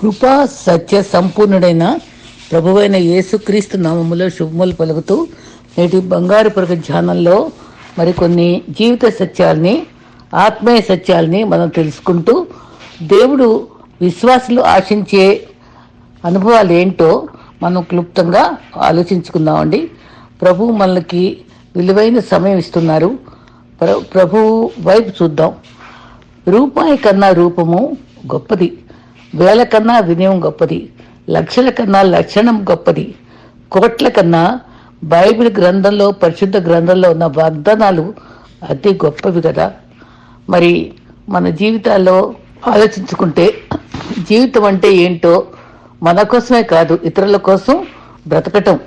కృపా సత్య సంపూర్ణుడైన ప్రభువైన యేసుక్రీస్తు నామములో శుభములు పలుకుతూ నేటి బంగారు పరుగు ధ్యానంలో మరికొన్ని జీవిత సత్యాల్ని ఆత్మీయ సత్యాల్ని మనం తెలుసుకుంటూ దేవుడు విశ్వాసులు ఆశించే అనుభవాలు ఏంటో మనం క్లుప్తంగా ఆలోచించుకుందామండి. ప్రభు మనకి విలువైన సమయం ఇస్తున్నారు. ప్ర ప్రభు వైపు చూద్దాం. రూపాయి కన్నా రూపము గొప్పది. వేల కన్నా వినయం గొప్పది లక్షల కన్నా లక్షణం గొప్పది. కోట్ల కన్నా బైబిల్ గ్రంథంలో పరిశుద్ధ గ్రంథంలో ఉన్న వాగ్దానాలు అతి గొప్పవి కదా. మరి మన జీవితాల్లో ఆలోచించుకుంటే జీవితం అంటే ఏంటో మన కోసమే కాదు ఇతరుల కోసం బ్రతకటం.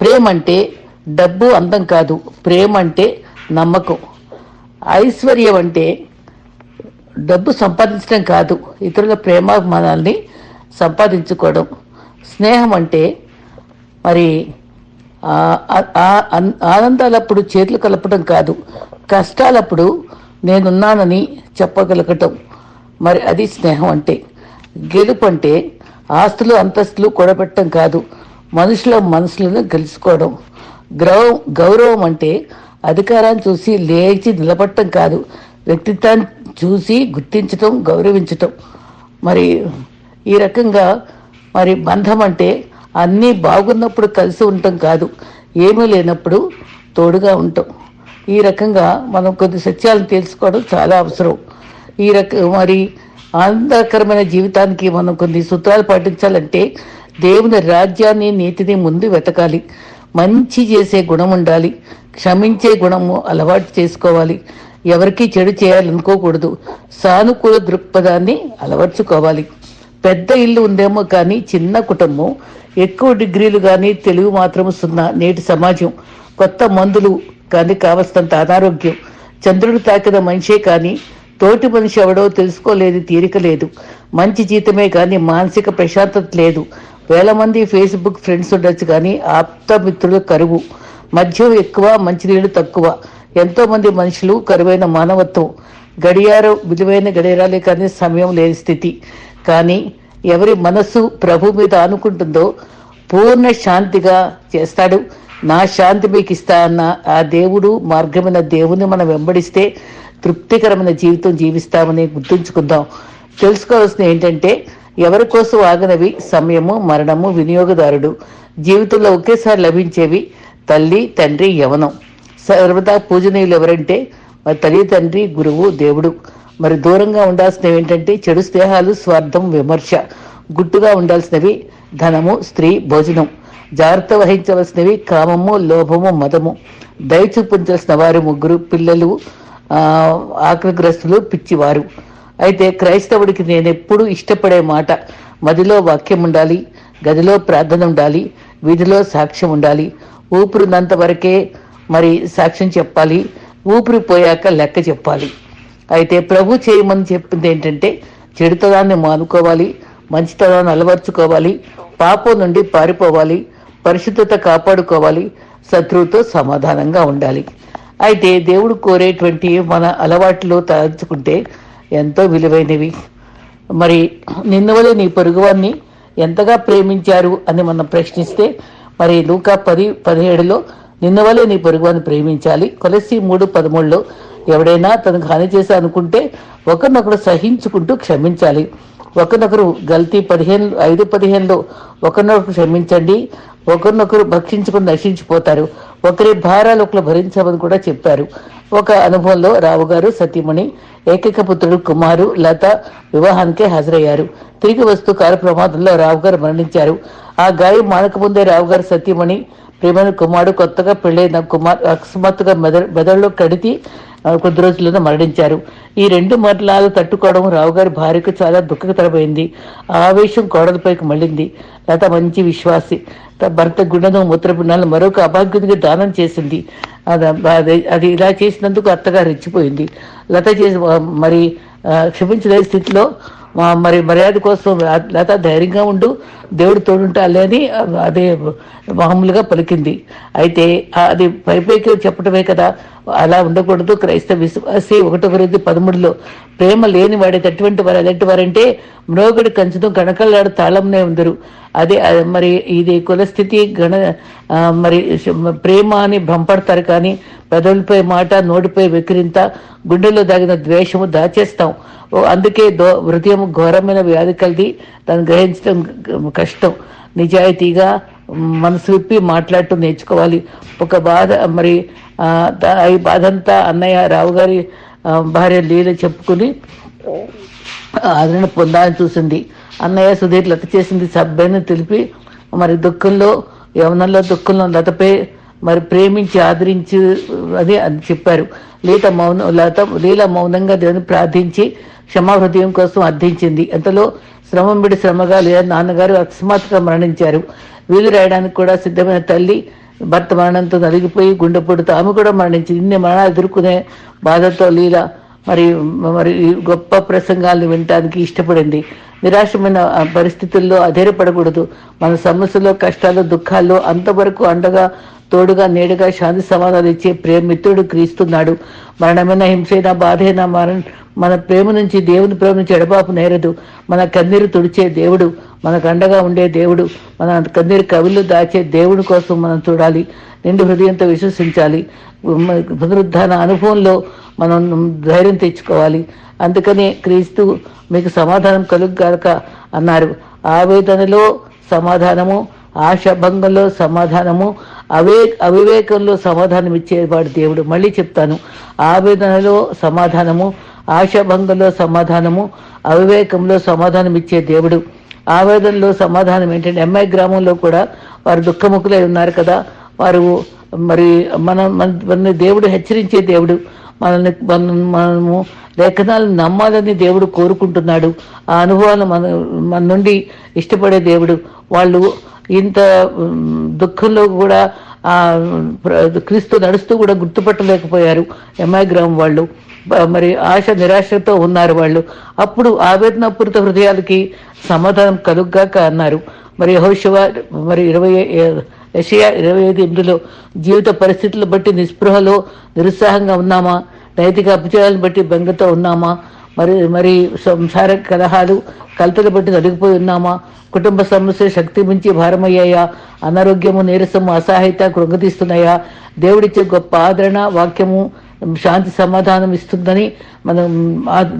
ప్రేమ అంటే డబ్బు అందం కాదు ప్రేమ అంటే నమ్మకం. ఐశ్వర్యం అంటే డబ్బు సంపాదించడం కాదు. ఇతరుల ప్రేమాభిమానాల్ని సంపాదించుకోవడం. స్నేహం అంటే మరి ఆ- అన్- ఆనందాలప్పుడు చేతులు కలపడం కాదు. కష్టాలప్పుడు నేనున్నానని చెప్పగలగటం. మరి అది స్నేహం అంటే. గెలుపు అంటే ఆస్తులు అంతస్తులు కూడబెట్టడం కాదు. మనుషుల మనసులను గెలుచుకోవడం. గ్రౌ గౌరవం అంటే అధికారాన్ని చూసి లేచి నిలబడటం కాదు. వ్యక్తిత్వాన్ని చూసి గుర్తించటం గౌరవించటం. మరి ఈ రకంగా మరి బంధం అంటే అన్నీ బాగున్నప్పుడు కలిసి ఉండటం కాదు. ఏమీ లేనప్పుడు తోడుగా ఉండటం ఈ రకంగా మనం కొద్ది సత్యాలను తెలుసుకోవడం చాలా అవసరం. ఈ రక మరి ఆనందకరమైన జీవితానికి మనం కొన్ని సూత్రాలు పాటించాలంటే దేవుని రాజ్యాన్ని నీతిని ముందు వెతకాలి. మంచి చేసే గుణం ఉండాలి. క్షమించే గుణము అలవాటు చేసుకోవాలి. ఎవరికీ చెడు చేయాలనుకోకూడదు. సానుకూల దృక్పథాన్ని అలవర్చుకోవాలి. పెద్ద ఇల్లు ఉందేమో కానీ చిన్న కుటుంబం ఎక్కువ డిగ్రీలు కానీ తెలుగు మాత్రం సున్నా నేటి సమాజం. కొత్త మందులు కానీ కావలసినంత అనారోగ్యం. చంద్రుడు తాకిన మనిషే కానీ తోటి మనిషి ఎవడో తెలుసుకోలేదు తీరిక లేదు. మంచి జీతమే కానీ మానసిక ప్రశాంతత లేదు. వేల మంది ఫేస్బుక్ ఫ్రెండ్స్ ఉండొచ్చు కానీ ఆప్త మిత్రులు కరువు. మద్యం ఎక్కువ మంచినీళ్ళు తక్కువ. ఎంతో మంది మనుషులు కరువైన మానవత్వం గడియారం విలువైన గడియారాలే కానీ సమయం లేని స్థితి. కానీ ఎవరి మనస్సు ప్రభు మీద ఆనుకుంటుందో పూర్ణ శాంతిగా చేస్తాడు. నా శాంతి మీకు ఇస్తా అన్న ఆ దేవుడు మార్గమైన దేవుని మనం వెంబడిస్తే తృప్తికరమైన జీవితం జీవిస్తామని గుర్తుంచుకుందాం. తెలుసుకోవాల్సింది ఏంటంటే ఎవరి కోసం ఆగనవి సమయము మరణము వినియోగదారుడు. జీవితంలో ఒకేసారి లభించేవి తల్లి తండ్రి యవనం. సర్వదా పూజనీయులు ఎవరంటే మరి తల్లి తండ్రి గురువు దేవుడు. మరి దూరంగా ఉండాల్సినవి ఏంటంటే చెడు స్నేహాలు స్వార్థం విమర్శ. గుట్టుగా ఉండాల్సినవి ధనము స్త్రీ భోజనం. జాగ్రత్త వహించవలసినవి కామము లోభము మదము. దయ చూపించాల్సిన వారు ముగ్గురు పిల్లలు ఆకలిగ్రస్తులు పిచ్చివారు. అయితే క్రైస్తవుడికి నేను ఎప్పుడు ఇష్టపడే మాట మదిలో వాక్యం ఉండాలి గదిలో ప్రార్థన ఉండాలి వీధిలో సాక్ష్యం ఉండాలి ఊపిరినంత వరకే మరి సాక్ష్యం చెప్పాలి. ఊపిరిపోయాక లెక్క చెప్పాలి. అయితే ప్రభు చేయమని చెప్పింది ఏంటంటే చెడుతనాన్ని మానుకోవాలి మంచితనాన్ని అలవర్చుకోవాలి పాపం నుండి పారిపోవాలి పరిశుద్ధత కాపాడుకోవాలి శత్రువుతో సమాధానంగా ఉండాలి. అయితే దేవుడు కోరేటువంటి మన అలవాట్లు తలంచుకుంటే ఎంతో విలువైనవి. మరి నిన్నవలే నీ పొరుగువాన్ని ఎంతగా ప్రేమించారు అని మనం ప్రశ్నిస్తే మరి లూకా పది పదిహేడులో నిన్న వల్లే నీ పొరుగువాన్ని ప్రేమించాలి. కొలసి మూడు పదమూడులో ఎవడైనా తనకు హాని చేశా అనుకుంటే ఒకరినొకరు సహించుకుంటూ క్షమించాలి. ఒకరినొకరు గల్తీ పదిహేను ఐదు పదిహేనులో ఒకరినొకరు క్షమించండి. ఒకరినొకరు భక్షించుకుని నశించిపోతారు. ఒకరి భారాలు ఒకరు భరించమని కూడా చెప్పారు. ఒక అనుభవంలో రావు గారు సతీమణి ఏకైక పుత్రుడు కుమారు లత వివాహానికే హాజరయ్యారు. తిరిగి వస్తూ కారు ప్రమాదంలో రావు గారు మరణించారు. ఆ గాయం మానకముందే రావు గారు సతీమణి ప్రేమను కుమారుడు కొత్తగా పెళ్ళైన కుమార్ అకస్మాత్తుగా మెదడు మెదడులో కడితి కొద్ది రోజుల్లోనే మరణించారు. ఈ రెండు మరణాలు తట్టుకోవడం రావు గారి భార్యకు చాలా దుఃఖకరమైంది. ఆవేశం కోడలపైకి మళ్ళింది. లత మంచి విశ్వాసి. భర్త గుండెను మూత్రపిండాలను మరొక అభాగ్యునికి దానం చేసింది. అది అది- అది ఇలా చేసినందుకు అత్తగారు రెచ్చిపోయింది. లత చేసి మరి క్షమించలేని స్థితిలో మరి మర్యాద కోసం లత ధైర్యంగా ఉండు దేవుడు తోడుంటాలే అని అదే మామూలుగా పలికింది. అయితే అది పైపైకి చెప్పటమే కదా అలా ఉండకూడదు. క్రైస్తవ విశ్వాసి ఒకటో గురించి పదమూడులో ప్రేమ లేని వాడి అటువంటి వారు ఎలాంటి వారంటే మ్రోగుడి కంచుతో గణకళ్ళాడు తాళంనే ఉందరు. అదే అది మరి ఇది కులస్థితి గణ మరి ప్రేమ అని భ్రమపడతారు కానీ పెదవులపై మాట నోటిపై వెకిరింత గుండెల్లో దాగిన ద్వేషము దాచేస్తాం. అందుకే దో హృదయం ఘోరమైన వ్యాధి కలిగి దాన్ని గ్రహించడం కష్టం. నిజాయితీగా మనసు విప్పి మాట్లాడుతూ నేర్చుకోవాలి. ఒక బాధ మరి ఆ, ఈ బాధ అంతా అన్నయ్య రావు గారి భార్య లీల చెప్పుకుని ఆదరణ పొందాలని చూసింది. అన్నయ్య సుధీర్ లత చేసింది సబ్బైన తెలిపి మరి దుఃఖంలో యవనంలో దుఃఖంలో లతపై మరి ప్రేమించి ఆదరించి అది అని చెప్పారు. లీత మౌన లత లీల మౌనంగా దేవుని ప్రార్థించి క్షమా హృదయం కోసం అర్థించింది. అంతలో శ్రమం విడి శ్రమగా లేదా నాన్నగారు అకస్మాత్తుగా మరణించారు. వీలు రాయడానికి కూడా సిద్ధమైన తల్లి భర్త మరణంతో నలిగిపోయి గుండెపోటుతో ఆమె కూడా మరణించింది. ఇన్ని మరణాలు ఎదుర్కొనే బాధతో లీల మరి మరి గొప్ప ప్రసంగాలను వినటానికి ఇష్టపడింది. నిరాశమైన పరిస్థితుల్లో అధైర్యపడకూడదు. మన సమస్యలో కష్టాలు దుఃఖాల్లో అంతవరకు అండగా తోడుగా నేడుగా శాంతి సమాధానం ఇచ్చే ప్రేమ మిత్రుడు క్రీస్తున్నాడు. మరణమైన హింసైనా బాధైనా మరణ మన ప్రేమ నుంచి దేవుని ప్రేమ నుంచి ఎడబాపు నేరదు. మన కన్నీరు తుడిచే దేవుడు మనకు అండగా ఉండే దేవుడు మన కన్నీరు కవిళ్ళు దాచే దేవుడి కోసం మనం చూడాలి. నిండు హృదయంతో విశ్వసించాలి. పునరుద్ధాన అనుభవంలో మనం ధైర్యం తెచ్చుకోవాలి. అందుకనే క్రీస్తు మీకు సమాధానం కలుగుగాక అన్నారు. ఆవేదనలో సమాధానము ఆశాభంగంలో సమాధానము అవే అవివేకంలో సమాధానం ఇచ్చేవాడు దేవుడు. మళ్ళీ చెప్తాను. ఆవేదనలో సమాధానము ఆశాభంగంలో సమాధానము అవివేకంలో సమాధానం ఇచ్చే దేవుడు. ఆవేదనలో సమాధానం ఏంటంటే ఎంఐ గ్రామంలో కూడా వారు దుఃఖముఖులై ఉన్నారు కదా. వారు మరి మన మన- దేవుడు హెచ్చరించే దేవుడు. మనల్ని మనము లేఖనాలను నమ్మాలని దేవుడు కోరుకుంటున్నాడు. ఆ అనుభవాలు మన మన నుండి ఇష్టపడే దేవుడు. వాళ్ళు ఇంత దుఃఖంలో కూడా ఆ క్రీస్తు నడుస్తూ కూడా గుర్తుపట్టలేకపోయారు ఎంఐ గ్రామం వాళ్ళు. మరి ఆశ నిరాశతో ఉన్నారు వాళ్ళు. అప్పుడు ఆవేదనపూరిత హృదయాలకి సమాధానం కలుగ్గాక అన్నారు. మరి యహోశివ మరి ఇరవై యషయా ఇరవై ఐదు ఎనిమిదిలో జీవిత పరిస్థితులను బట్టి నిస్పృహలో నిరుత్సాహంగా ఉన్నామా? నైతిక అభిచయాలను బట్టి బెంగతో ఉన్నామా? మరి మరి సంసార కలహాలు కలతలు బట్టి నలిగిపోయి ఉన్నామా? కుటుంబ సమస్యలు శక్తి మించి భారమయ్యాయా? అనారోగ్యము నీరసము అసహాయత కృంగతీస్తున్నాయా దేవుడిచ్చే గొప్ప ఆదరణ వాక్యము శాంతి సమాధానం ఇస్తుందని మనం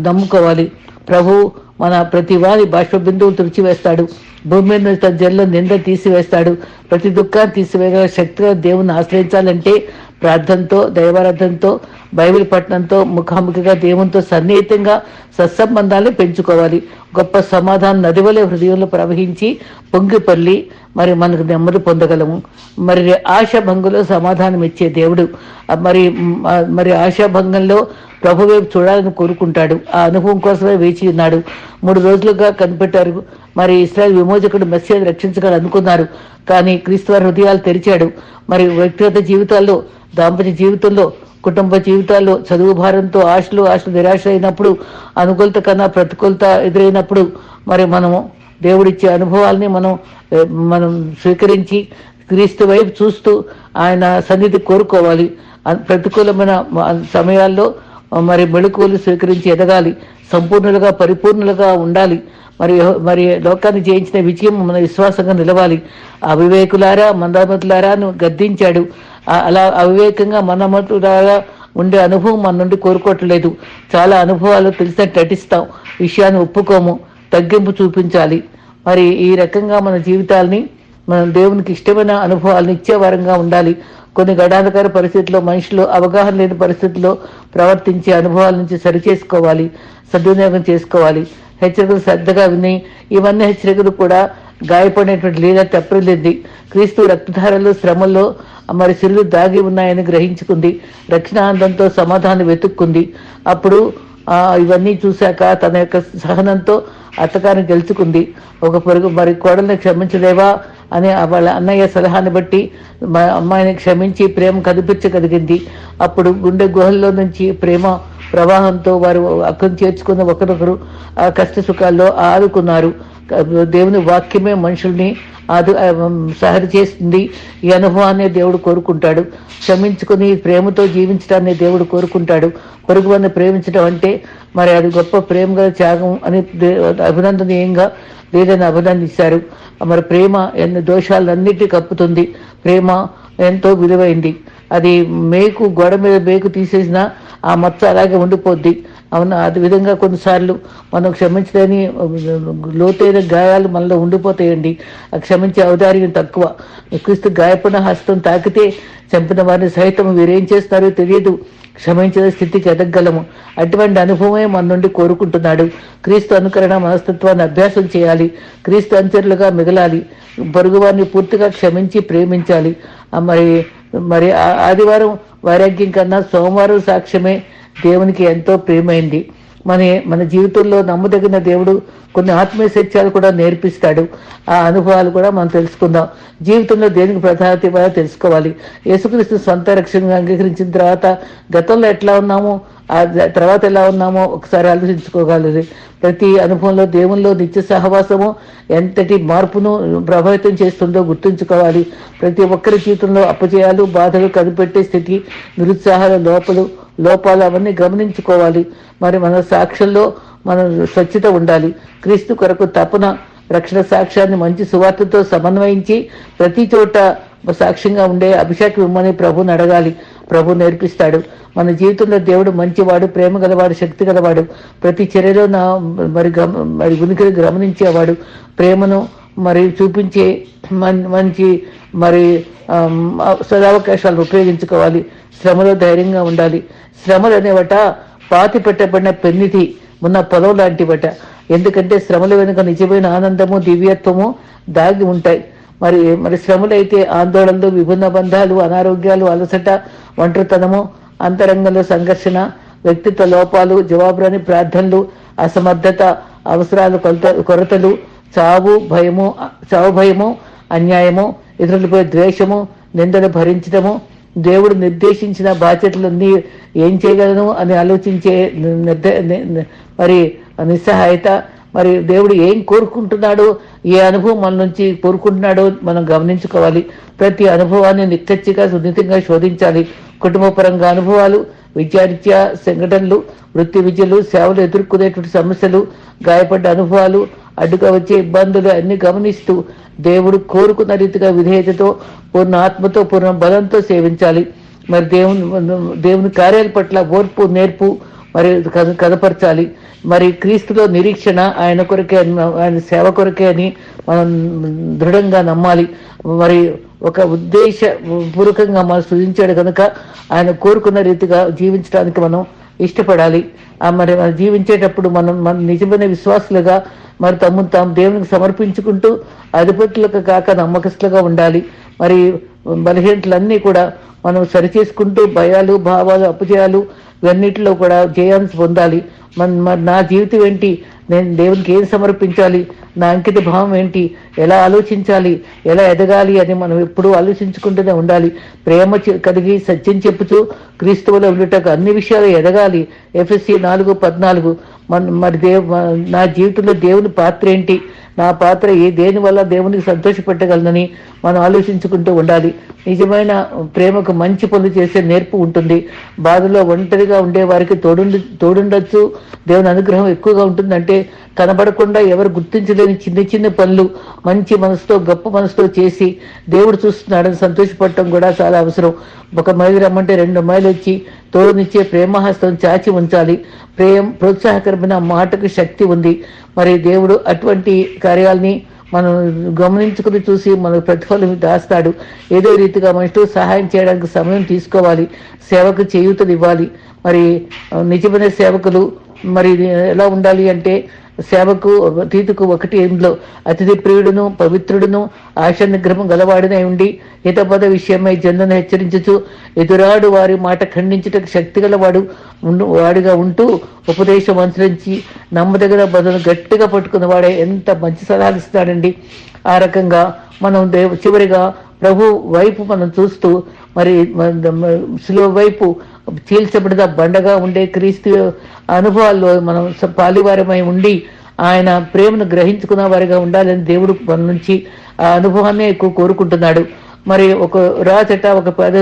నమ్ముకోవాలి. ప్రభు మన ప్రతి వారి బాష్ప బిందువులు తుడిచివేస్తాడు. భూమి మీద తన జల్లో నింద తీసివేస్తాడు. ప్రతి దుఃఖాన్ని తీసివేయగల శక్తిగా దేవుని ఆశ్రయించాలంటే ప్రార్థనతో దైవారాధనతో బైబిల్ పట్టణంతో ముఖాముఖిగా దేవునితో సన్నిహితంగా సత్సంబంధాలను పెంచుకోవాలి. గొప్ప సమాధానం నదివలే హృదయంలో ప్రవహించి పొంగిపల్లి మరి మనకు నెమ్మది పొందగలము. మరి ఆశాభంగంలో సమాధానం ఇచ్చే దేవుడు. మరి మరి ఆశాభంగంలో ప్రభు వైపు చూడాలని కోరుకుంటాడు. ఆ అనుభవం కోసమే వేచి ఉన్నాడు. మూడు రోజులుగా కనిపెట్టారు. మరి ఇస్రాయల్ విమోచకుడు మెస్సేజ్ రక్షించగలరు అనుకున్నారు. కానీ క్రీస్తు హృదయాలు తెరిచాడు. మరి వ్యక్తిగత జీవితాల్లో దాంపత్య జీవితంలో కుటుంబ జీవితాల్లో చదువు భారంతో ఆశలు ఆశలు నిరాశ అయినప్పుడు అనుకూలత కన్నా ప్రతికూలత ఎదురైనప్పుడు మరి మనము దేవుడిచ్చే అనుభవాల్ని మనం మనం స్వీకరించి క్రీస్తు వైపు చూస్తూ ఆయన సన్నిధి కోరుకోవాలి. ప్రతికూలమైన సమయాల్లో మరి మెళుకువలు స్వీకరించి ఎదగాలి. సంపూర్ణులుగా పరిపూర్ణులుగా ఉండాలి. మరి మరి లోకాన్ని జయించిన విజయం మన విశ్వాసంగా నిలవాలి. అవివేకులారా మందమతులారా గద్దించాడు. అలా అవివేకంగా మనమతులారా ఉండే అనుభవం మన నుండి కోరుకోవట్లేదు. చాలా అనుభవాలు తెలిసినట్టు నటిస్తాం. విషయాన్ని ఒప్పుకోము. తగ్గింపు చూపించాలి. మరి ఈ రకంగా మన జీవితాల్ని మనం దేవునికి ఇష్టమైన అనుభవాలను ఇచ్చే వారంగా ఉండాలి. కొన్ని గడాంధకార పరిస్థితుల్లో మనుషులు అవగాహన లేని పరిస్థితుల్లో ప్రవర్తించే అనుభవాల నుంచి సరిచేసుకోవాలి సద్వినియోగం చేసుకోవాలి. హెచ్చరికలు శ్రద్ధగా విని ఇవన్నీ హెచ్చరికలు కూడా గాయపడినటువంటి లీల తప్పలేదు క్రీస్తు రక్తధారలు శ్రమల్లో మరి సిరులు దాగి ఉన్నాయని గ్రహించుకుంది. రక్షణానందంతో సమాధానం వెతుక్కుంది. అప్పుడు ఇవన్నీ చూశాక తన యొక్క సహనంతో అత్తగారిని గెలుచుకుంది. ఒక పొరుగు మరి కోడల్ని క్షమించలేవా అని వాళ్ళ అన్నయ్య సలహాని బట్టి మా అమ్మాయిని క్షమించి ప్రేమ కనిపించగలిగింది. అప్పుడు గుండె గుహల్లో నుంచి ప్రేమ ప్రవాహంతో వారు అక్కను చేర్చుకున్న ఒకరొకరు ఆ కష్ట సుఖాల్లో ఆదుకున్నారు. దేవుని వాక్యమే మనుషుల్ని అది సహరి చేస్తుంది ఈ అనుభవాన్ని దేవుడు కోరుకుంటాడు. క్షమించుకుని ప్రేమతో జీవించడాన్ని దేవుడు కోరుకుంటాడు. పొరుగు ప్రేమించడం అంటే మరి అది గొప్ప ప్రేమగా త్యాగం అని అభినందనీయంగా లేదని అభినందిస్తారు మరి ప్రేమ ఎన్ని దోషాలన్నిటి కప్పుతుంది. ప్రేమ ఎంతో విలువైంది. అది మేకు గోడ మీద మేకు తీసేసినా ఆ మచ్చ అలాగే ఉండిపోద్ది. అవును? అది విధంగా కొన్నిసార్లు మనం క్షమించలేని లోతైన గాయాలు మనలో ఉండిపోతాయండి. ఆ క్షమించే ఔదార్యం తక్కువ. క్రీస్తు గాయపడిన హస్తం తాకితే చంపిన వారిని సైతం వీరేం చేస్తారో తెలియదు. క్షమించిన స్థితికి ఎదగలము. అటువంటి అనుభవమే మన నుండి కోరుకుంటున్నాడు. క్రీస్తు అనుకరణ మనస్తత్వాన్ని అభ్యాసం చేయాలి. క్రీస్తు అంచరులుగా మిగలాలి. పొరుగువారిని పూర్తిగా క్షమించి ప్రేమించాలి. మరి మరి ఆ- ఆదివారం వైరాగ్యం కన్నా సోమవారం సాక్ష్యమే దేవునికి ఎంతో ప్రియమైంది మన మన జీవితంలో నమ్మదగిన దేవుడు కొన్ని ఆత్మీయ సత్యాలు కూడా నేర్పిస్తాడు. ఆ అనుభవాలు కూడా మనం తెలుసుకుందాం. జీవితంలో దేనికి ప్రధానత ఇవ్వాలో తెలుసుకోవాలి. యేసుక్రీస్తు సొంత రక్షణగా అంగీకరించిన తర్వాత గతంలో ఎట్లా ఉన్నామో ఆ తర్వాత ఎలా ఉన్నామో ఒకసారి ఆలోచించుకోగలరు. ప్రతి అనుభవంలో దేవుల్లో నిత్య సహవాసము ఎంతటి మార్పును ప్రభావితం చేస్తుందో గుర్తుంచుకోవాలి. ప్రతి ఒక్కరి జీవితంలో అపజయాలు బాధలు కనిపెట్టే స్థితి నిరుత్సాహాల లోపలు లోపాలు అవన్నీ గమనించుకోవాలి. మరి మన సాక్ష్యంలో మనం స్వచ్ఛత ఉండాలి. క్రీస్తు కొరకు తపన రక్షణ సాక్ష్యాన్ని మంచి సువార్తతో సమన్వయించి ప్రతి చోట సాక్ష్యంగా ఉండే అభిషేకం ఇమ్మని ప్రభుని అడగాలి. ప్రభు నేర్పిస్తాడు. మన జీవితంలో దేవుడు మంచివాడు ప్రేమ గలవాడు శక్తి గలవాడు. ప్రతి చర్యలో నా మరి గమ మరి ఉనికిని గమనించేవాడు. ప్రేమను మరి చూపించే మంచి మరి సదావకాశాలను ఉపయోగించుకోవాలి. శ్రమలో ధైర్యంగా ఉండాలి. శ్రమలు అనేవట పాతి పెట్టబడిన పెన్నిధి ఉన్న పొలం లాంటివట. ఎందుకంటే శ్రమల వెనుక నిజమైన ఆనందము దివ్యత్వము దాగి ఉంటాయి. మరి మరి శ్రమలైతే ఆందోళనలు విభిన్న బంధాలు అనారోగ్యాలు అలసట ఒంటరితనము అంతరంగంలో సంఘర్షణ వ్యక్తిత్వ లోపాలు జవాబురాని ప్రార్థనలు అసమర్థత అవసరాలు కొలత కొరతలు చావు భయము చావు భయము అన్యాయము ఇతరులపై ద్వేషము నిందలు భరించడము దేవుడు నిర్దేశించిన బాధ్యతలన్నీ ఏం చేయగలను అని ఆలోచించే నిర్ద- ని- మరి నిస్సహాయత మరి దేవుడు ఏం కోరుకుంటున్నాడో ఏ అనుభవం మన నుంచి కోరుకుంటున్నాడో మనం గమనించుకోవాలి. ప్రతి అనుభవాన్ని నిక్కచ్చిగా సున్నితంగా శోధించాలి. కుటుంబపరంగా అనుభవాలు విద్యారీత్యా సంఘటనలు వృత్తి విద్యలు సేవలు ఎదుర్కొనేటువంటి సమస్యలు గాయపడ్డ అనుభవాలు అడ్డుగా వచ్చే ఇబ్బందులు అన్ని గమనిస్తూ దేవుడు కోరుకున్న రీతిగా విధేయతతో పూర్ణ ఆత్మతో పూర్ణ బలంతో సేవించాలి. మరి దేవుని దేవుని కార్యాల పట్ల ఓర్పు నేర్పు మరి కద- మరి క్రీస్తులో నిరీక్షణ ఆయన కొరకే అని- ఆయన సేవ కొరకే అని మనం దృఢంగా నమ్మాలి. మరి ఒక ఉద్దేశ పూర్వకంగా మనం సృజించాడు కనుక ఆయన కోరుకున్న రీతిగా జీవించడానికి మనం ఇష్టపడాలి. మరి జీవించేటప్పుడు మనం మన నిజమైన విశ్వాసులుగా మరి తమ్ముని తాము దేవునికి సమర్పించుకుంటూ అధిపతులకు కాక నమ్మకస్తులుగా ఉండాలి. మరి బలహీనతలన్నీ కూడా మనం సరిచేసుకుంటూ భయాలు భావాలు అపజయాలు ఇవన్నిటిలో కూడా జయాన్ని పొందాలి. మరి నా జీవితం ఏంటి? నేను దేవునికి ఏం సమర్పించాలి? నా అంకిత భావం ఏంటి? ఎలా ఆలోచించాలి? ఎలా ఎదగాలి? అని మనం ఎప్పుడూ ఆలోచించుకుంటూనే ఉండాలి. ప్రేమ కలిగి సత్యం చెప్పుతూ క్రీస్తువులో ఉండటకు అన్ని విషయాలు ఎదగాలి. ఎఫ్ఎస్సి నాలుగు పద్నాలుగు. మన మరి దేవు నా జీవితంలో దేవుని పాత్ర ఏంటి? నా పాత్ర ఏ దేని వల్ల దేవునికి సంతోషపెట్టగలనని మనం ఆలోచించుకుంటూ ఉండాలి. నిజమైన ప్రేమకు మంచి పనులు చేసే నేర్పు ఉంటుంది. బాధలో ఒంటరిగా ఉండే వారికి తోడుండి తోడుండొచ్చు. దేవుని అనుగ్రహం ఎక్కువగా ఉంటుందంటే కనబడకుండా ఎవరు గుర్తించలేని చిన్న చిన్న పనులు మంచి మనసుతో గొప్ప మనసుతో చేసి దేవుడు చూస్తున్నాడని సంతోషపడటం కూడా చాలా అవసరం. ఒక మైలు రమ్మంటే రెండు మైలు వచ్చి తోడునిచ్చే ప్రేమహస్తం చాచి ఉంచాలి. ప్రేమ ప్రోత్సాహకరమైన మాటకు శక్తి ఉంది. మరి దేవుడు అటువంటి కార్యాలని మనం గమనించుకుని చూసి మన ప్రతిఫలం దాస్తాడు. ఏదో రీతిగా మనిషితో సహాయం చేయడానికి సమయం తీసుకోవాలి. సేవకు చేయూతలు ఇవ్వాలి మరి నిజమైన సేవకులు మరి ఎలా ఉండాలి అంటే సేవకు తీతుకు ఒకటి ఇందులో అతిథి ప్రియుడును పవిత్రుడును ఆశ నిగ్రహం గలవాడినై ఉండి హితపద విషయమై జన్మను హెచ్చరించుచు ఎదురాడు వారి మాట ఖండించుటకు శక్తి గలవాడు వాడిగా ఉంటూ ఉపదేశం అనుసరించి నమ్మదగిన బదులు గట్టిగా పట్టుకున్న వాడే ఎంత మంచి సలహాలు ఇస్తాడండి ఆ రకంగా మనం దేవు చివరిగా ప్రభు వైపు మనం చూస్తూ మరి సులువ వైపు చీల్చబడిన బండగా ఉండే క్రీస్తు అనుభవాల్లో మనం పాలివారమై ఉండి ఆయన ప్రేమను గ్రహించుకున్న వారిగా ఉండాలని దేవుడు మన నుంచి ఆ అనుభవాన్ని ఎక్కువ కోరుకుంటున్నాడు. మరి ఒక రాజట ఒక పేద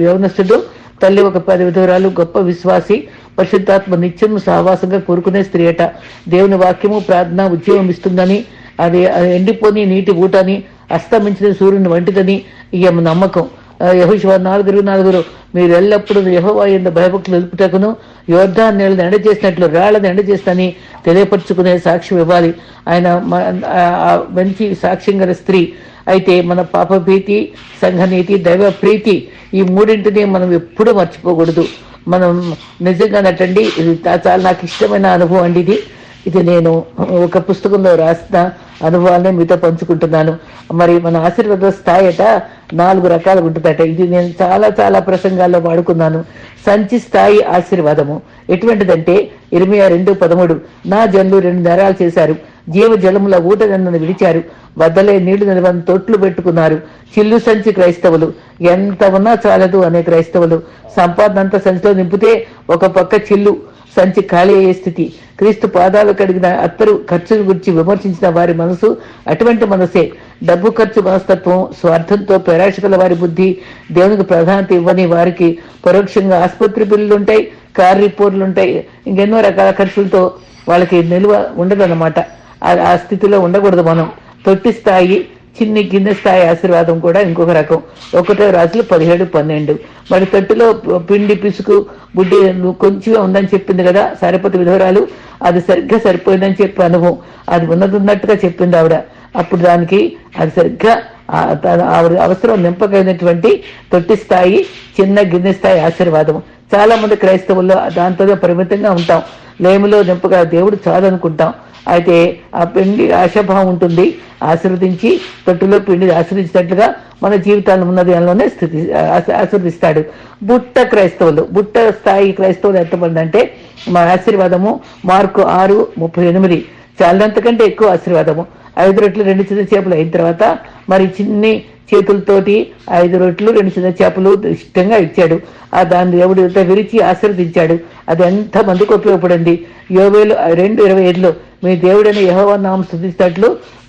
యవనస్తుడు తల్లి ఒక పది విధురాలు గొప్ప విశ్వాసి పరిశుద్ధాత్మ నిత్యం సహవాసంగా కోరుకునే స్త్రీ అట. దేవుని వాక్యము ప్రార్థన ఉద్యోగం ఇస్తుందని అది అది ఎండిపోని నీటి ఊటని అస్తమించిన సూర్యుని వంటిదని ఈమె నమ్మకం. యహోశివ నాలుగురు నాలుగురు మీరు ఎల్లప్పుడూ యహోవా ఎందు భయభక్తులు నిలుపుటకును యోర్ధాన్ నీళ్ళని ఎండ చేసినట్లు రాళ్ళని ఎండ చేస్తని తెలియపరుచుకునే సాక్ష్యం ఇవ్వాలి. ఆయన మంచి సాక్ష్యం గల స్త్రీ. అయితే మన పాప భీతి సంఘనీతి దైవ ప్రీతి ఈ మూడింటిని మనం ఎప్పుడూ మర్చిపోకూడదు. మనం నిజంగా నటండి ఇది చాలా నాకు ఇష్టమైన అనుభవం అండి ఇది. ఇది నేను ఒక పుస్తకంలో రాసిన అనుభవాన్ని మీతో పంచుకుంటున్నాను. మరి మన ఆశీర్వాద స్థాయి అట నాలుగు రకాలుగా ఉంటుందట ఇది నేను చాలా చాలా ప్రసంగాల్లో వాడుకున్నాను. సంచి స్థాయి ఆశీర్వాదము. ఎటువంటిదంటే ఇరవై రెండు పదమూడు. నా జన్లు రెండు నరాలు చేశారు. జీవ జలముల ఊట నన్ను విడిచారు. వద్దలే నీళ్ళు నిలవని తొట్లు పెట్టుకున్నారు. చిల్లు సంచి క్రైస్తవులు. ఎంత ఉన్నా చాలదు అనే క్రైస్తవులు. సంపాదన అంతా సంచిలో నింపితే ఒక పక్క చిల్లు సంచి ఖాళీ అయ్యే స్థితి. క్రీస్తు పాదాలు కడిగిన అత్తరు ఖర్చుల గురించి విమర్శించిన వారి మనసు అటువంటి మనసే. డబ్బు ఖర్చు మనస్తత్వం స్వార్థంతో పేరాశకుల వారి బుద్ధి దేవునికి ప్రాధాన్యత ఇవ్వని వారికి పరోక్షంగా ఆసుపత్రి బిల్లులుంటాయి కార్ రిపోర్ట్లు ఉంటాయి ఇంకెన్నో రకాల ఖర్చులతో వాళ్ళకి నిల్వ ఉండదన్నమాట. ఆ- ఆ స్థితిలో ఉండకూడదు మనం. తొట్టి స్థాయి చిన్ని గిన్నె స్థాయి ఆశీర్వాదం కూడా ఇంకొక రకం. ఒకటో రాజులు పదిహేడు పన్నెండు. మరి తొట్టిలో పిండి పిసుకు బుడ్డి కొంచెం ఉందని చెప్పింది కదా సరిపతి విధవరాలు. అది సరిగ్గా సరిపోయిందని చెప్పి అనుభవం. అది ఉన్నది ఉన్నట్టుగా చెప్పింది ఆవిడ. అప్పుడు దానికి అది సరిగ్గా ఆ- ఆవిడ అవసరం నింపగలిగినటువంటి తొట్టి స్థాయి చిన్న గిన్నె స్థాయి ఆశీర్వాదం. చాలా మంది క్రైస్తవుల్లో దాంతోనే పరిమితంగా ఉంటాం. లేములో నింపగా దేవుడు చాలనుకుంటాం. అయితే ఆ పిండి ఆశాభావం ఉంటుంది. ఆశీర్వదించి తొట్టులో పిండి ఆశీర్వించినట్లుగా మన జీవితాన్ని ఉన్నది దానిలోనే స్థితి ఆశ- ఆశీర్వదిస్తాడు. బుట్ట క్రైస్తవులు బుట్ట స్థాయి క్రైస్తవులు ఎంతమంది అంటే మా ఆశీర్వాదము మార్కు ఆరు ముప్పై ఎనిమిది. చాలంతకంటే ఎక్కువ ఆశీర్వాదము. ఐదు రొట్లు రెండు చిన్న చేపలు అయిన తర్వాత మరి చిన్ని చేతులతోటి ఐదు రొట్లు రెండు చిన్న చేపలు ఇష్టంగా ఇచ్చాడు. ఆ దాన్ని దేవుడు ఎంత విరిచి ఆశీర్వదించాడు. అది ఎంత మందికి ఉపయోగపడింది యోవేలు రెండు ఇరవై ఐదులో మీ దేవుడైన యహోవా నామం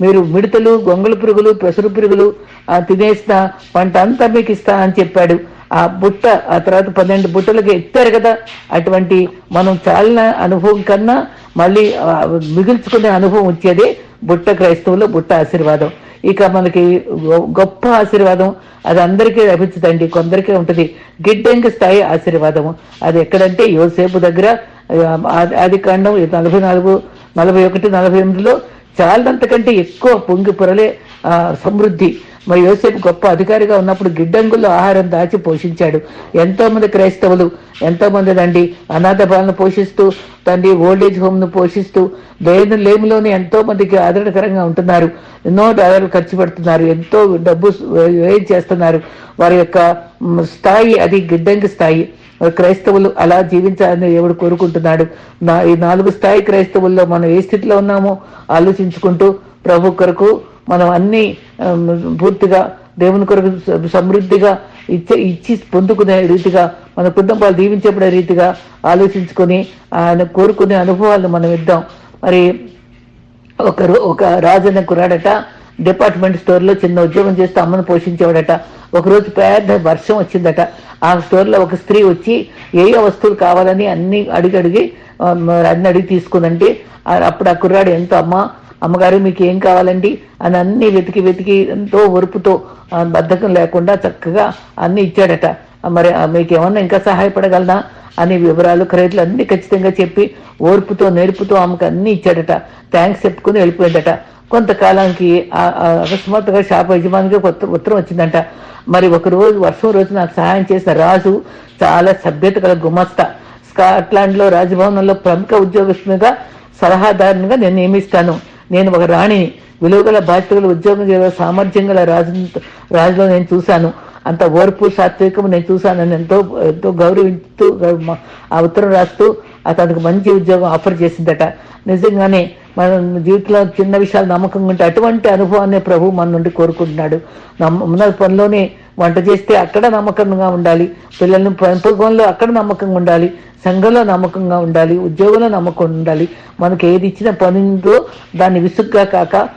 మీరు మిడతలు గొంగళ పురుగులు పెసరు పురుగులు ఆ తినేసిన పంట అంతా మీకు ఇస్తా అని చెప్పాడు. ఆ బుట్ట ఆ తర్వాత పన్నెండు బుట్టలకి ఎత్తారు కదా. అటువంటి మనం చాలిన అనుభవం కన్నా మళ్ళీ మిగుల్చుకునే అనుభవం వచ్చేదే బుట్ట క్రైస్తవులు బుట్ట ఆశీర్వాదం. ఇక మనకి గొ- గొప్ప ఆశీర్వాదం అది అందరికీ లభించదండి. కొందరికే ఉంటుంది. గిడ్డంగి స్థాయి ఆశీర్వాదము. అది ఎక్కడంటే యోసేపు దగ్గర ఆది కాండం నలభై నాలుగు నలభై ఒకటి నలభై ఎనిమిదిలో చాలంతకంటే ఎక్కువ పొంగి పొరలే సమృద్ధి. మరి యోసేపు గొప్ప అధికారిగా ఉన్నప్పుడు గిడ్డంగుల్లో ఆహారం దాచి పోషించాడు. ఎంతో మంది క్రైస్తవులు ఎంతో మంది దండి అనాథ బాలను పోషిస్తూ తండ్రి ఓల్డేజ్ హోమ్ను పోషిస్తూ లేని లేమిలోనే ఎంతో మందికి ఆదరణకరంగా ఉంటున్నారు. ఎన్నో డాలర్లు ఖర్చు పెడుతున్నారు. ఎంతో డబ్బు వ్యయం చేస్తున్నారు. వారి యొక్క స్థాయి అది గిడ్డంగి స్థాయి. క్రైస్తవులు అలా జీవించాలని దేవుడు కోరుకుంటున్నాడు. నా ఈ నాలుగు స్థాయి క్రైస్తవుల్లో మనం ఏ స్థితిలో ఉన్నామో ఆలోచించుకుంటూ ప్రభు కొరకు మనం అన్ని పూర్తిగా దేవుని కొరకు సమృద్ధిగా ఇచ్చే ఇచ్చి పొందుకునే రీతిగా మన కుటుంబాలు దీవించబడే రీతిగా ఆలోచించుకొని ఆయన కోరుకునే అనుభవాలను మనం ఇద్దాం. మరి ఒకరు ఒక రాజన్న కురాడట డిపార్ట్మెంట్ స్టోర్లో చిన్న ఉద్యోగం చేస్తూ అమ్మను పోషించేవాడట. ఒకరోజు పెద్ద వర్షం వచ్చిందట. ఆ స్టోర్లో ఒక స్త్రీ వచ్చి ఏ ఏ వస్తువులు కావాలని అన్ని అడిగి అడిగి మరి అన్ని అడిగి తీసుకుందంటే అప్పుడు ఆ కుర్రాడు ఎంతో అమ్మ అమ్మగారు మీకు ఏం కావాలండి? అని అన్ని వెతికి వెతికి ఎంతో ఓర్పుతో బద్ధకం లేకుండా చక్కగా అన్ని ఇచ్చాడట. మరి మీకేమన్నా మీకు ఏమన్నా ఇంకా సహాయపడగలనా? అనే వివరాలు ఖరీదులు అన్ని ఖచ్చితంగా చెప్పి ఓర్పుతో నేర్పుతో ఆమెకు అన్ని ఇచ్చాడట. థ్యాంక్స్ చెప్పుకుని వెళ్ళిపోయిందట. కొంతకాలానికి అకస్మాత్తుగా షాప్ యజమానికి కొత్త ఉత్తరం వచ్చిందంట. మరి ఒక రోజు వర్షం రోజు నాకు సహాయం చేసిన రాజు చాలా సభ్యత గల గుమస్తా. స్కాట్లాండ్లో రాజభవనంలో ప్రముఖ ఉద్యోగస్తునిగా సలహాదారునిగా నేను నియమిస్తాను. నేను ఒక రాణిని. విలువగల బాధ్యతలు ఉద్యోగం చేయ సామర్థ్యం గల రాజు రాజులో నేను చూశాను. అంత ఓర్పు సాత్వికము నేను చూశాను. అని ఎంతో ఎంతో గౌరవిస్తూ గౌ- ఆ ఉత్తరం రాస్తూ అతనికి మంచి ఉద్యోగం ఆఫర్ చేసిందట. నిజంగానే మన జీవితంలో చిన్న విషయాలు నమ్మకంగా ఉంటే అటువంటి అనుభవాన్ని ప్రభు మన నుండి కోరుకుంటున్నాడు. నమ్మ ఉన్న పనిలోనే వంట చేస్తే అక్కడ నమ్మకంగా ఉండాలి. పిల్లల్ని పెంపకంలో అక్కడ నమ్మకంగా ఉండాలి. సంఘంలో నమ్మకంగా ఉండాలి. ఉద్యోగంలో నమ్మకం ఉండాలి. మనకి ఏది ఇచ్చిన పనిలో దాన్ని విసుగ్గా కాక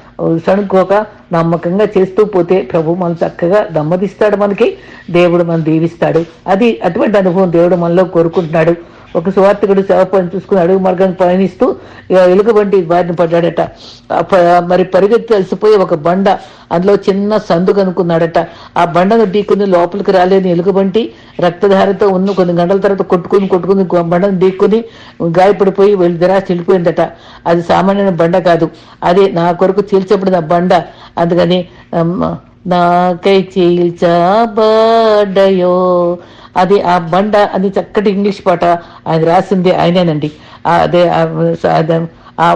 సణుకోక నమ్మకంగా చేస్తూ పోతే ప్రభు మనం చక్కగా దమ్మదిస్తాడు మనకి. దేవుడు మనం దీవిస్తాడు. అది అటువంటి అనుభవం దేవుడు మనలో కోరుకుంటున్నాడు. ఒక సువార్థకుడు సేవ చూసుకుని అడుగు మార్గాన్ని పయనిస్తూ ఇక ఎలుగుబంటి బారిన పడ్డాడట. మరి పరిగెత్తి అలసిపోయి ఒక బండ అందులో చిన్న సందు కనుక్కున్నాడట. ఆ బండను ఢీకుని లోపలికి రాలేని ఎలుగుబంటి రక్తధారతో ఉన్న కొన్ని గంటల తర్వాత కొట్టుకుని కొట్టుకుని బండను ఢీక్కుని గాయపడిపోయి వెళ్ళి దిరా వెళ్ళిపోయిందట అది సామాన్యమైన బండ కాదు. అదే నా కొరకు చీల్చబడిన బండ. అందుకని నాకై చీల్చబడ్డయో అది ఆ బండ అని చక్కటి ఇంగ్లీష్ పాట ఆయన రాసింది ఆయనేనండి. ఆ అదే ఆ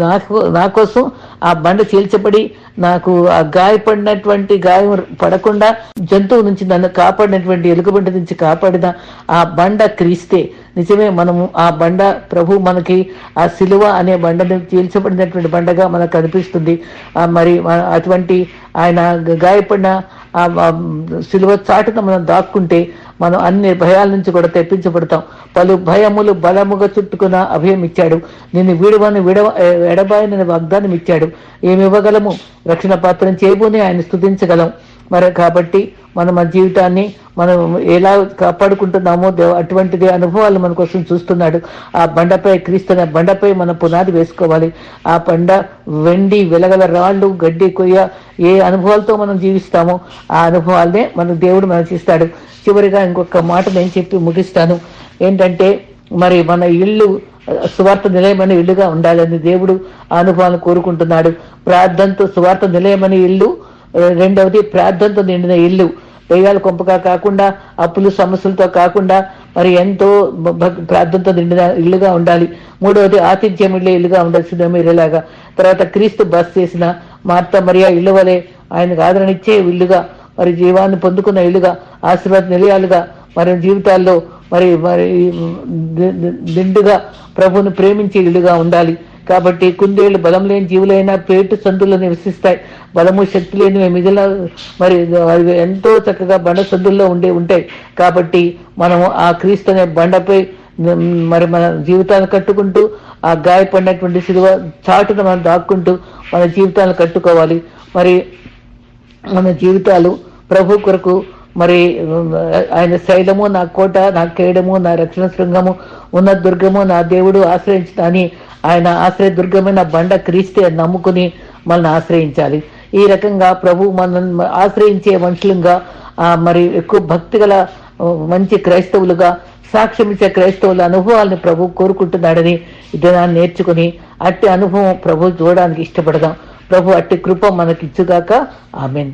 నాకు నా కోసం ఆ బండ చీల్చబడి నాకు ఆ గాయపడినటువంటి గాయం పడకుండా జంతువు నుంచి నన్ను కాపాడినటువంటి ఎలుగుబండ నుంచి కాపాడిన ఆ బండ క్రీస్తే. నిజమే మనము ఆ బండ ప్రభు మనకి ఆ సిలువ అనే బండను చీల్చబడినటువంటి బండగా మనకు కనిపిస్తుంది. మరి అటువంటి ఆయన గాయపడిన ఆ సిలువ చాటున మనం దాక్కుంటే మనం అన్ని భయాల నుంచి కూడా తెప్పించబడతాం. పలు భయములు బలముగా చుట్టుకున్న అభయం ఇచ్చాడు. నిన్ను వీడవని విడవ ఎడబాయనని వాగ్దానం ఇచ్చాడు. ఏమి ఇవ్వగలము? రక్షణ పాత్రం చేయబోనే ఆయన స్థుతించగలం. మరి కాబట్టి మన మన జీవితాన్ని మనం ఎలా కాపాడుకుంటున్నామో అటువంటిది అనుభవాలు మన కోసం చూస్తున్నాడు. ఆ బండపై క్రీస్తున్న బండపై మన పునాది వేసుకోవాలి. ఆ బండ వెండి వెలగల రాళ్ళు గడ్డి కొయ్య ఏ అనుభవాలతో మనం జీవిస్తామో ఆ అనుభవాలనే మన దేవుడు మనకి ఇస్తాడు చివరిగా ఇంకొక మాట నేను చెప్పి ముగిస్తాను. ఏంటంటే మరి మన ఇల్లు సువార్త నిలయమని ఇల్లుగా ఉండాలని దేవుడు అనుభవాన్ని కోరుకుంటున్నాడు. ప్రార్థనతో సువార్త నిలయమని ఇల్లు రెండవది ప్రార్థనతో నిండిన ఇల్లు. వేయాలు కొంపగా కాకుండా అప్పులు సమస్యలతో కాకుండా మరి ఎంతో భక్- ప్రార్థనతో నిండిన ఇల్లుగా ఉండాలి. మూడవది ఆతిథ్యం ఇళ్ళే ఇల్లుగా ఉండాల్సిందే మీరేలాగా. తర్వాత క్రీస్తు బస్ చేసిన మార్త మరియా ఇల్లు వలె ఆయనకు ఆదరణ ఇచ్చే ఇల్లుగా మరి జీవాన్ని పొందుకున్న ఇల్లుగా ఆశీర్వాద నిలయాలుగా మరి జీవితాల్లో మరి మరి దిండుగా ప్రభువుని ప్రేమించే ఇల్లుగా ఉండాలి. కాబట్టి కుందేళ్ళు బలం లేని జీవులైనా పేటు సందుల్లో నివసిస్తాయి. బలము శక్తి లేని మిగిలిన మరి అవి ఎంతో చక్కగా బండ సందుల్లో ఉండే ఉంటాయి. కాబట్టి మనము ఆ క్రీస్తు అనే బండపై మరి మన జీవితాన్ని కట్టుకుంటూ ఆ గాయపడినటువంటి సిలువ చాటును మనం దాక్కుంటూ మన జీవితాలను కట్టుకోవాలి. మరి మన జీవితాలు ప్రభు కొరకు మరి ఆయన శైలము నా కోట నా కేడము నా రక్షణ శృంగము ఉన్న దుర్గము నా దేవుడు ఆశ్రయించిన అని ఆయన ఆశ్రయ దుర్గమైన బండ క్రీస్తే నమ్ముకుని మనల్ని ఆశ్రయించాలి. ఈ రకంగా ప్రభు మనల్ని ఆశ్రయించే మనుషులుగా మరి ఎక్కువ భక్తి గల మంచి క్రైస్తవులుగా సాక్ష్యమిచ్చే క్రైస్తవుల అనుభవాలను ప్రభు కోరుకుంటున్నాడని ఇది నేర్చుకుని అట్టి అనుభవం ప్రభు చూడడానికి ఇష్టపడదాం. ప్రభు అట్టి కృప మనకిచ్చుగాక. ఆమెన్.